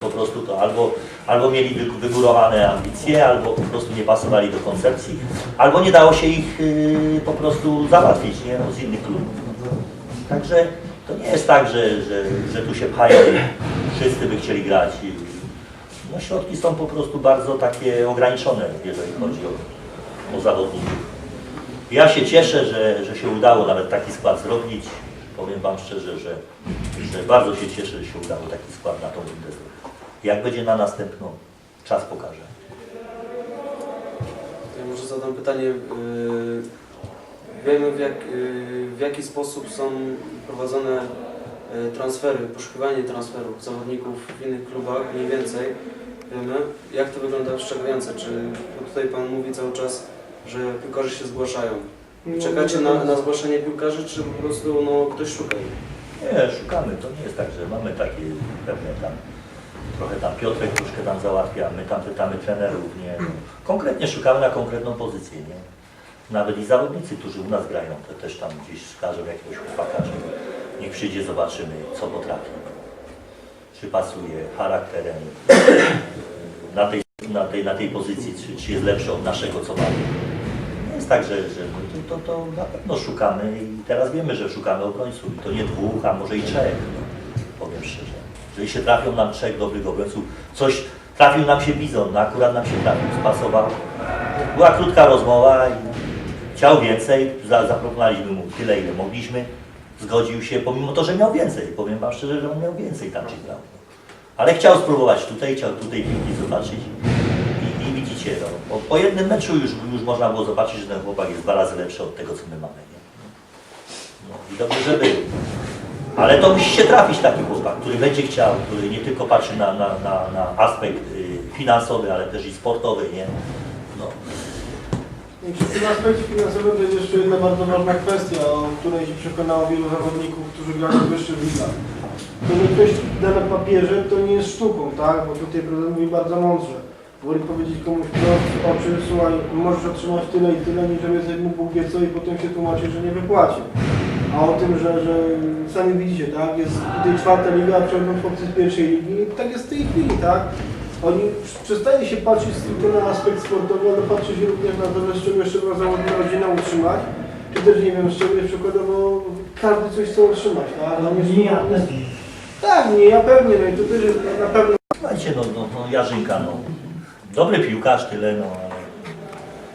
Po prostu to albo, albo mieli wy- wygórowane ambicje, albo po prostu nie pasowali do koncepcji, albo nie dało się ich y, po prostu załatwić nie? No, z innych klubów. Także to nie jest tak, że, że, że tu się pchają i wszyscy by chcieli grać. No, środki są po prostu bardzo takie ograniczone, jeżeli chodzi o, o zawodników. Ja się cieszę, że, że się udało nawet taki skład zrobić. Powiem Wam szczerze, że, że bardzo się cieszę, że się udało taki skład na tą zrobić. Jak będzie na następną, czas pokaże. Ja może zadam pytanie. yy, Wiemy w, jak, yy, w jaki sposób są prowadzone yy, transfery, poszukiwanie transferów zawodników w innych klubach, mniej więcej wiemy. Jak to wygląda w Szczegowiance? Czy tutaj Pan mówi cały czas, że piłkarze się zgłaszają? Czekacie na, na zgłaszanie piłkarzy, czy po prostu no, ktoś szuka ich? Nie, szukamy. To nie jest tak, że mamy takie pewne tam, trochę tam Piotrek troszkę tam załatwia, my tam pytamy trenerów, nie. Konkretnie szukamy na konkretną pozycję, nie. Nawet i zawodnicy, którzy u nas grają, to też tam gdzieś wskażą jakiegoś chłopaka, że niech przyjdzie, zobaczymy, co potrafi. Czy pasuje charakterem na tej, na tej, na tej pozycji, czy, czy jest lepszy od naszego, co mamy. Nie jest tak, że, że no to, to, to na pewno szukamy i teraz wiemy, że szukamy obrońców. I to nie dwóch, a może i trzech, no, powiem szczerze. Jeżeli się trafią nam trzech dobrych obrońców, coś trafił nam się Bizon, no akurat nam się trafił, spasował. Była krótka rozmowa i chciał więcej, za, zaproponowaliśmy mu tyle, ile mogliśmy. Zgodził się, pomimo to, że miał więcej. Powiem Wam szczerze, że on miał więcej tam, gdzie grał. Ale chciał spróbować tutaj, chciał tutaj piłki zobaczyć. I, i widzicie, no, po, po jednym meczu już, już można było zobaczyć, że ten chłopak jest dwa razy lepszy od tego, co my mamy. Nie? No, I dobrze, że był. Ale to musi się trafić taki chłopak, który będzie chciał, który nie tylko patrzy na, na, na, na aspekt y, finansowy, ale też i sportowy, nie? No, przy tym aspekcie finansowym to jest jeszcze jedna bardzo ważna kwestia, o której się przekonało wielu zawodników, którzy grają w wyższych ligach. To, że ktoś da na papierze, to nie jest sztuką, tak? Bo tutaj prezydent mówi bardzo mądrze. Woli powiedzieć komuś wprost w oczy, słuchaj, możesz otrzymać tyle i tyle, niż żeby mógł wie co i potem się tłumaczy, że nie wypłaci. A o tym, że, że sami widzicie, tak? Jest tutaj czwarta liga, a przychodzą chłopcy z pierwszej ligi. Tak jest w tej chwili, tak? Oni przestaje się patrzeć tylko na aspekt sportowy, ale patrzy się również na to, że z czego jeszcze można rodzina utrzymać. Czy też nie wiem, z czego jest przykładowo każdy coś chce utrzymać, tak? No nie, ja tak, nie, ja pewnie, no i to też jest na pewno Słuchajcie, no, no, no Jarzynka, no. Dobry piłkarz, tyle, no, ale...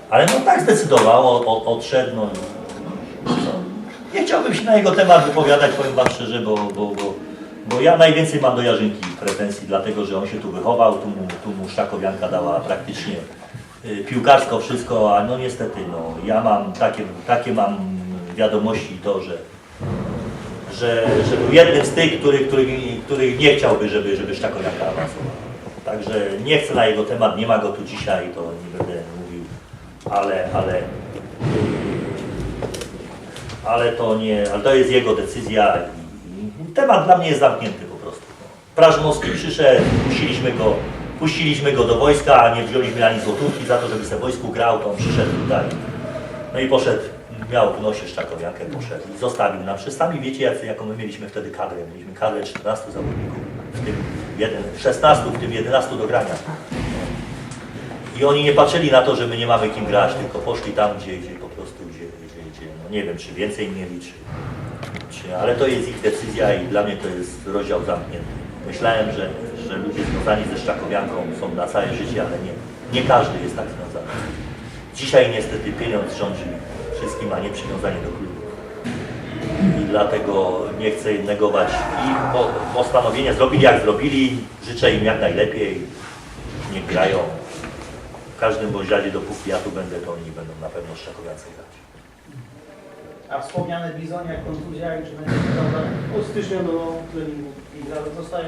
Ale no tak zdecydował, odszedł, no. no. Nie chciałbym się na jego temat wypowiadać, powiem Wam szczerze, bo, bo, bo, bo ja najwięcej mam do Jarzynki pretensji, dlatego że on się tu wychował, tu mu, tu mu Szakowianka dała praktycznie y, piłkarsko wszystko, a no niestety, no, ja mam takie, takie mam wiadomości to, że że, że był jednym z tych, który, który, który nie chciałby, żeby, żeby Szczakowiaka awansował. Także nie chcę na jego temat, nie ma go tu dzisiaj, to nie będę mówił, ale, ale, ale to nie, ale to jest jego decyzja i, temat dla mnie jest zamknięty po prostu. Prażmowski przyszedł, puściliśmy go, puściliśmy go do wojska, a nie wzięliśmy ani złotówki za to, żeby w wojsku grał, to on przyszedł tutaj. No i poszedł, miał w nosie Szczakowiankę, poszedł i zostawił nam. Przestami wiecie, jak, jaką my mieliśmy wtedy kadrę. Mieliśmy kadrę 14 zawodników, w tym jeden, 16, w tym 11 do grania. I oni nie patrzyli na to, że my nie mamy kim grać, tylko poszli tam, gdzie, gdzie no nie wiem, czy więcej mieli, czy, czy, ale to jest ich decyzja i dla mnie to jest rozdział zamknięty. Myślałem, że, że ludzie związani ze Szczakowianką są na całe życie, ale nie, nie każdy jest tak związany. Dzisiaj niestety pieniądz rządzi wszystkim, a nie przywiązanie do klubu. I dlatego nie chcę negować ich po- postanowienia. Zrobili jak zrobili, życzę im jak najlepiej, niech grają. W każdym bądź razie, dopóki ja tu będę, to oni będą na pewno Szczakowiance grać. A wspomniany Bizon, jak kontuzja i czy będzie od stycznia do treningu. I zaraz zostaje.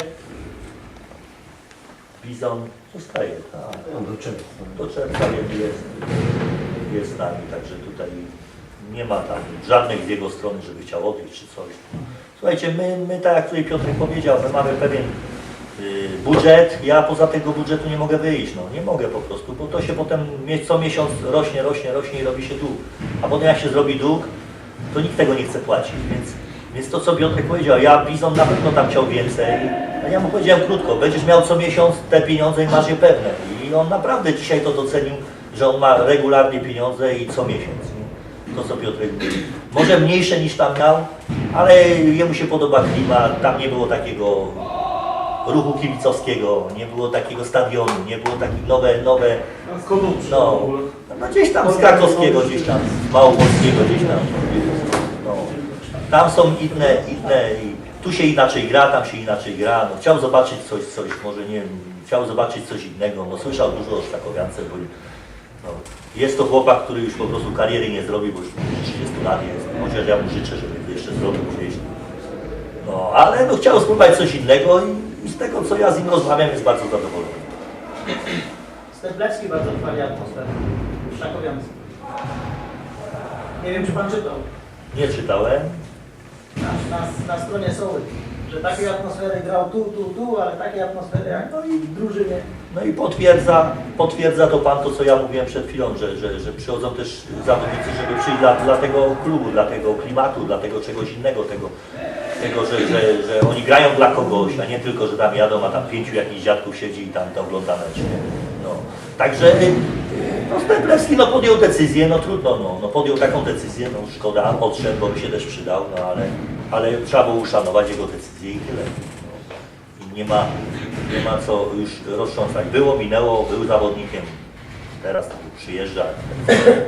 Bizon zostaje, tak. Do czego? Do czerwca jest, jest, jest z nami, także tutaj nie ma tam żadnych z jego strony, żeby chciał odejść czy coś. Słuchajcie, my, my tak jak tutaj Piotrek powiedział, my mamy pewien y, budżet, ja poza tego budżetu nie mogę wyjść, no nie mogę po prostu, bo to się potem mie- co miesiąc rośnie, rośnie, rośnie i robi się dług. A potem jak się zrobi dług, to nikt tego nie chce płacić, więc, Więc to, co Piotrek powiedział, ja Bizon na pewno tam chciał więcej, a ja mu powiedziałem krótko, będziesz miał co miesiąc te pieniądze i masz je pewne. I on naprawdę dzisiaj to docenił, że on ma regularnie pieniądze i co miesiąc. To, co Piotrek mówił. Może mniejsze niż tam miał, ale jemu się podoba klimat, tam nie było takiego ruchu kibicowskiego, nie było takiego stadionu, nie było takich nowe, nowe no, no gdzieś tam z Krakowskiego, gdzieś tam z Małopolskiego, gdzieś tam. No. Tam są inne, inne, i tu się inaczej gra, tam się inaczej gra. No, chciał zobaczyć coś, coś, może nie wiem, chciał zobaczyć coś innego. No, słyszał dużo o Sztakowiance, bo no, jest to chłopak, który już po prostu kariery nie zrobi, bo już 30 lat jest. Chociaż ja mu życzę, żeby jeszcze zrobił gdzieś. No, ale no, chciał spróbować coś innego i, i z tego, co ja z nim rozmawiam, jest bardzo zadowolony. Steplewski bardzo chwali atmosferę. Nie wiem, czy pan czytał. Nie czytałem, Na, na, na stronie Soły. Że takiej atmosfery grał tu, tu, tu, ale takiej atmosfery jak no i w drużynie. No i potwierdza, potwierdza to Pan to, co ja mówiłem przed chwilą, że, że, że przychodzą też zawodnicy, żeby przyjść dla, dla tego klubu, dla tego klimatu, dla tego czegoś innego, tego, tego że, że, że oni grają dla kogoś, a nie tylko, że tam jadą, a tam pięciu jakichś dziadków siedzi i tam to ogląda mecz. No. Także y, no, Steplewski no, podjął decyzję, no trudno, no, no, podjął taką decyzję, no szkoda, odszedł, bo by się też przydał, no ale, ale trzeba było uszanować jego decyzję i tyle. No. I nie ma, nie ma co już roztrząsać. Było, minęło, był zawodnikiem. Teraz przyjeżdża,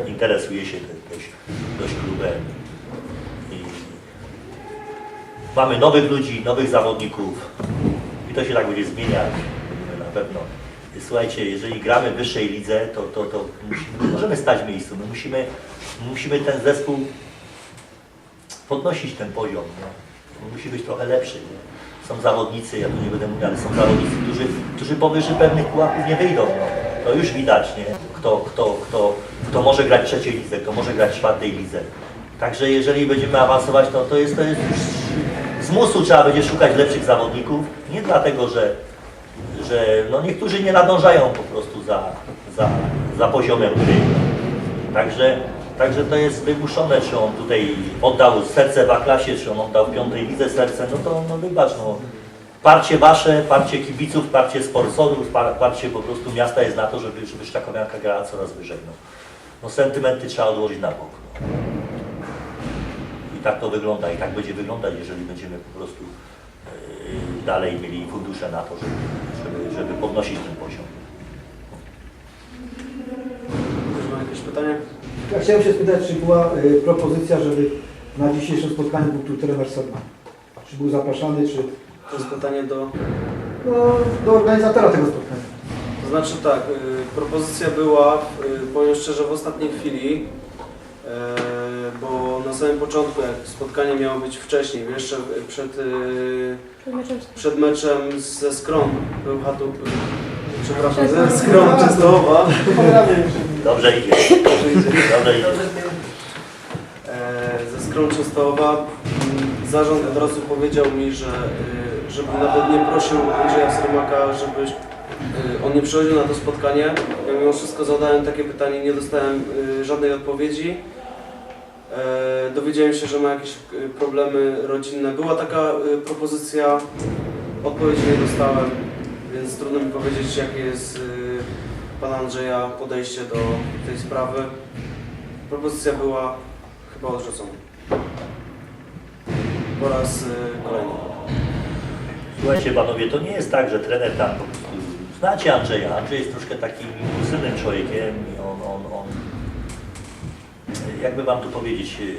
interesuje się dość, dość klubem. I mamy nowych ludzi, nowych zawodników i to się tak będzie zmieniać na pewno. Słuchajcie, jeżeli gramy w wyższej lidze, to, to, to musimy, możemy stać w miejscu. My musimy, musimy ten zespół podnosić ten poziom. Nie? On musi być trochę lepszy. Nie? Są zawodnicy, ja tu nie będę mówił, ale są zawodnicy, którzy, którzy powyżej pewnych pułapów nie wyjdą. No. To już widać, nie? Kto, kto, kto, kto może grać w trzeciej lidze, kto może grać w czwartej lidze. Także jeżeli będziemy awansować, to, to jest to jest już z musu trzeba będzie szukać lepszych zawodników. Nie dlatego, że, że no niektórzy nie nadążają po prostu za, za, za poziomem gry. Także, także to jest wymuszone, czy on tutaj oddał serce w A-klasie, czy on oddał w piątej lidze serce, no to no wybacz, no. Parcie wasze, parcie kibiców, parcie sponsorów, par- parcie po prostu miasta jest na to, żeby, żeby Szczakowianka grała coraz wyżej. No. no sentymenty trzeba odłożyć na bok. No. I tak to wygląda, i tak będzie wyglądać, jeżeli będziemy po prostu yy, dalej mieli fundusze na to, żeby, żeby, podnosić ten poziom. Jakieś pytanie? Ja chciałem się spytać, czy była y, propozycja, żeby na dzisiejszym spotkaniu był tu trener Sedman? Czy był zapraszany, czy To jest pytanie do... no, do organizatora tego spotkania? To znaczy tak, y, propozycja była, y, powiem szczerze, w ostatniej chwili, y, bo na samym początku, jak spotkanie miało być wcześniej, jeszcze przed, y, przed meczem ze Skrom, był Hatu, przepraszam, ze Skrom Częstochowa, Pogramy jeszcze. Dobrze idzie, dobrze idzie. e, ze Skrom Częstochowa, zarząd od razu powiedział mi, że y, żeby nawet nie prosił Andrzeja Sromaka, żeby on nie przychodził na to spotkanie. Ja mimo wszystko zadałem takie pytanie, nie dostałem żadnej odpowiedzi. E, Dowiedziałem się, że ma jakieś y, problemy rodzinne. Była taka y, propozycja, odpowiedzi nie dostałem, więc trudno mi powiedzieć, jakie jest y, pana Andrzeja podejście do tej sprawy. Propozycja była chyba odrzucona. Po raz y, kolejny. Słuchajcie panowie, to nie jest tak, że trener tam. Znacie Andrzeja, Andrzej jest troszkę takim impulsywnym człowiekiem. Jakby wam tu powiedzieć... y,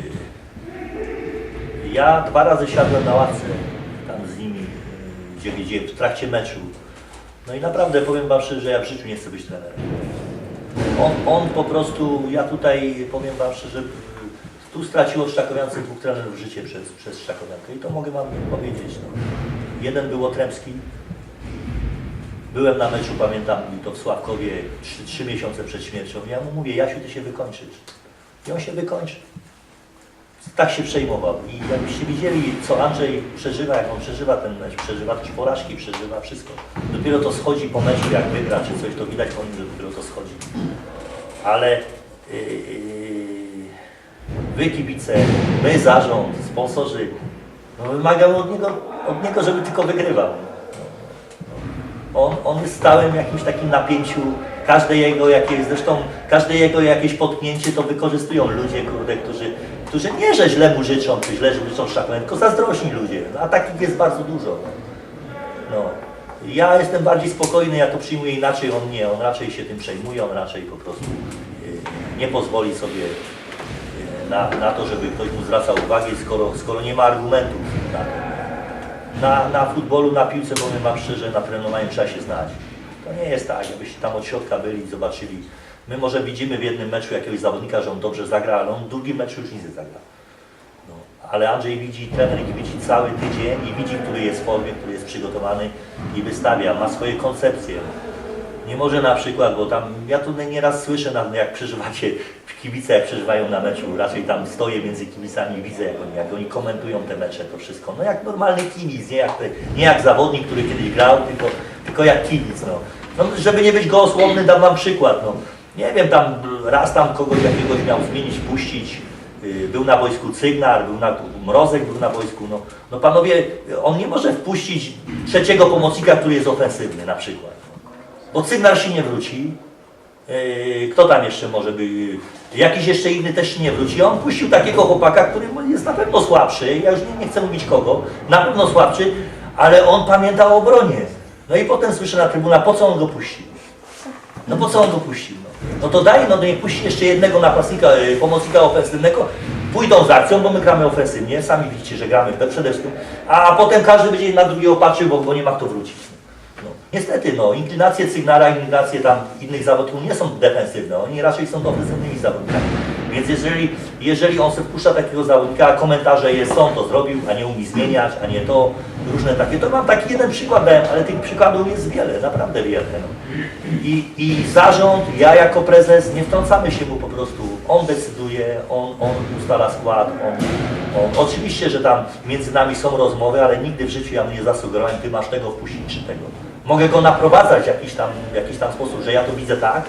Ja dwa razy siadłem na ławce tam z nimi, y, gdzie, gdzie w trakcie meczu. No i naprawdę powiem wam szczerze, że ja w życiu nie chcę być trenerem. On, on po prostu, ja tutaj powiem wam szczerze, tu straciło Szczakowiance dwóch trenerów życie przez, przez Szczakowiankę i to mogę wam powiedzieć. No. Jeden był Otremski. Byłem na meczu, pamiętam, to w Sławkowie trzy, trzy miesiące przed śmiercią. Ja mu mówię, Jasiu, ty się wykończysz. I on się wykończy. Tak się przejmował. I jakbyście widzieli, co Andrzej przeżywa, jak on przeżywa ten mecz, przeżywa też porażki, przeżywa wszystko. Dopiero to schodzi po meczu, jak wygra czy coś, to widać po nim, że dopiero to schodzi. Ale yy, wy kibice, my zarząd, sponsorzy, No, od niego, od niego, żeby tylko wygrywał. On, on jest stałym jakimś takim napięciu, każde jego jakieś, zresztą każde jego jakieś potknięcie to wykorzystują ludzie, kurde, którzy, którzy nie, że źle mu życzą, czy źle życzą Szakowen, tylko zazdrośni ludzie, no, a takich jest bardzo dużo. No. Ja jestem bardziej spokojny, ja to przyjmuję inaczej, on nie, on raczej się tym przejmuje, on raczej po prostu y, nie pozwoli sobie y, na, na to, żeby ktoś mu zwracał uwagę, skoro, skoro nie ma argumentów na to. Na, na futbolu, na piłce, powiem Wam szczerze, na trenowaniu trzeba się znać. To nie jest tak, jakbyście tam od środka byli i zobaczyli. My może widzimy w jednym meczu jakiegoś zawodnika, że on dobrze zagra, ale on w drugim meczu już nic nie zagra. No, ale Andrzej widzi, trener widzi cały tydzień i widzi, który jest w formie, który jest przygotowany i wystawia, ma swoje koncepcje. Nie może na przykład, bo tam, ja tu nieraz słyszę, jak przeżywacie, kibice jak przeżywają na meczu, raczej tam stoję między kibicami i widzę, jak oni, jak oni komentują te mecze, to wszystko. No jak normalny kibic, nie jak, nie jak zawodnik, który kiedyś grał, tylko, tylko jak kibic, no. no. Żeby nie być gołosłowny, dam wam przykład, no. Nie wiem, tam raz tam kogoś jakiegoś miał zmienić, puścić, yy, był na wojsku Cygnar, był na, Mrozek był na wojsku, no. No panowie, on nie może wpuścić trzeciego pomocnika, który jest ofensywny na przykład. Bo Cygnar się nie wróci. Yy, Kto tam jeszcze może by. Jakiś jeszcze inny też się nie wróci. On puścił takiego chłopaka, który jest na pewno słabszy. Ja już nie, nie chcę mówić kogo. Na pewno słabszy, ale on pamięta o obronie. No i potem słyszę na trybunach, po co on go puścił? No po co on go puścił? No, no to daj, no niech puści jeszcze jednego napastnika, yy, pomocnika ofensywnego. Pójdą z akcją, bo my gramy ofensywnie. Sami widzicie, że gramy przede wszystkim. A potem każdy będzie na drugiego patrzył, bo, bo nie ma kto wrócić. No, niestety, no, inklinacje Cygnara, inklinacje tam innych zawodników nie są defensywne, oni raczej są ofensywnymi zawodnikami. Więc jeżeli, jeżeli on sobie wpuszcza takiego zawodnika, komentarze jest, on to zrobił, a nie umie zmieniać, a nie to, różne takie, to mam taki jeden przykład ale tych przykładów jest wiele, naprawdę wiele. No. I, I zarząd, ja jako prezes, nie wtrącamy się mu po prostu, on decyduje, on, on ustala skład, on, on, oczywiście, że tam między nami są rozmowy, ale nigdy w życiu ja mu nie zasugerowałem, ty masz tego wpuścić czy tego. Mogę go naprowadzać w jakiś tam, jakiś tam sposób, że ja to widzę tak,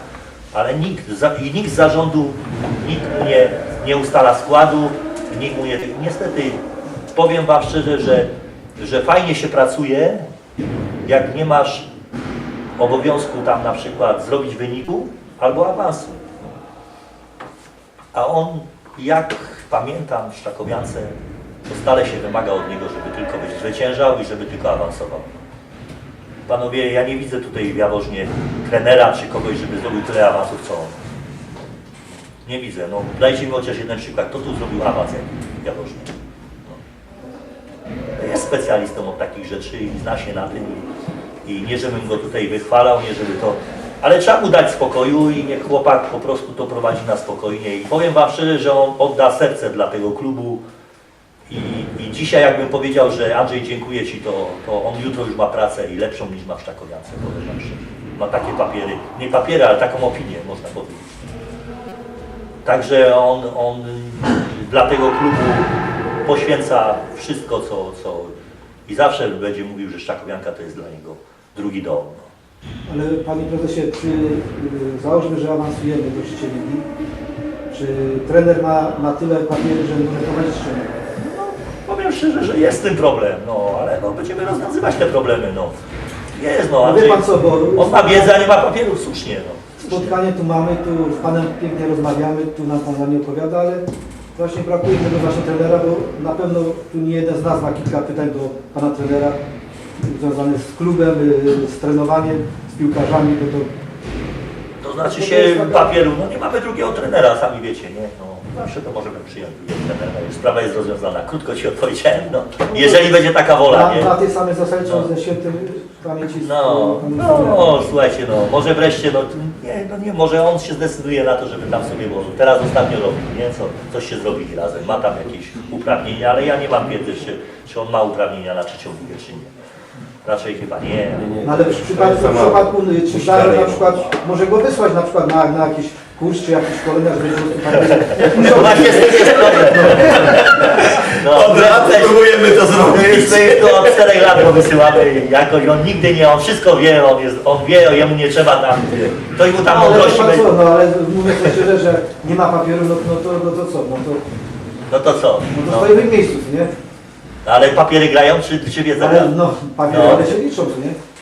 ale nikt, i nikt z zarządu, nikt mu nie, nie ustala składu, nikt mu nie... Niestety, powiem Wam szczerze, że, że fajnie się pracuje, jak nie masz obowiązku tam na przykład zrobić wyniku albo awansu. A on, jak pamiętam w Szczakowiance, to stale się wymaga od niego, żeby tylko być zwyciężał i żeby tylko awansował. Panowie, ja nie widzę tutaj w Jaworznie trenera czy kogoś, żeby zrobił tyle awansów, co on. Nie widzę. No, dajcie mi chociaż jeden przykład. Kto tu zrobił awans jak w Jaworznie? Specjalistą od takich rzeczy i zna się na tym. I, nie, żebym go tutaj wychwalał, nie żeby to... Ale trzeba mu dać spokoju i niech chłopak po prostu to prowadzi na spokojnie. I powiem Wam szczerze, że on odda serce dla tego klubu. I, I dzisiaj jakbym powiedział, że Andrzej dziękuję Ci, to, to on jutro już ma pracę i lepszą niż ma w szczerze. Ma takie papiery, nie papiery, ale taką opinię można powiedzieć. Także on, on dla tego klubu poświęca wszystko, co, co i zawsze będzie mówił, że Szczakowianka to jest dla niego drugi dom. No. Ale Panie Prezesie, czy y, załóżmy, że awansujemy do trzeciej ligi, czy trener ma na tyle papiery, żeby może prowadzić trener? Powiem szczerze, że jest tym problem, no ale no, będziemy rozwiązywać te problemy. No. Jest, no, No wie Andrzej, Pan co, bo on ma wiedzę, a nie ma papierów, słusznie. No. spotkanie tu mamy, tu z Panem pięknie rozmawiamy, tu nam Pan nie opowiada, ale właśnie brakuje tego właśnie trenera, bo na pewno tu nie jeden z nas ma kilka pytań do Pana trenera związanych z klubem, y, z trenowaniem, z piłkarzami, bo to To znaczy się taka- papieru, no nie mamy drugiego trenera, sami wiecie, nie? No, zawsze to możemy przyjąć już sprawa jest rozwiązana. Krótko Ci odpowiedziałem, no. Jeżeli będzie taka wola, na, nie? na tej samej zasadzie, co No. ze świętym pamięci No, no, trenerem. słuchajcie, no, może wreszcie, no, nie, no nie, może on się zdecyduje na to, żeby tam sobie, bo teraz ostatnio robił, nie, co, coś się zrobili razem, ma tam jakieś uprawnienia, ale ja nie mam wiedzy, czy, czy on ma uprawnienia na trzecią ligę, czy nie. Raczej chyba nie. No, ale w przypadku, w przypadku czy na przykład może go wysłać na przykład na, na jakiś kurs czy jakiś szkolenia, żeby po prostu No właśnie z tym jest problem. No, Od lat my- próbujemy to zrobić. my już to od czterech lat go wysyłamy jakoś, on nigdy nie, on wszystko wie, on, jest, on wie, jemu nie trzeba tam, to mu tam No, ale mądrości pan będzie. co, no ale mówię sobie szczerze, że nie ma papieru, no, no, to, no to co, no to, No to co? no to No. stoimy w miejscu, nie? Ale papiery grają, czy, czy? Ale no, papiery No. ale się liczą, co nie?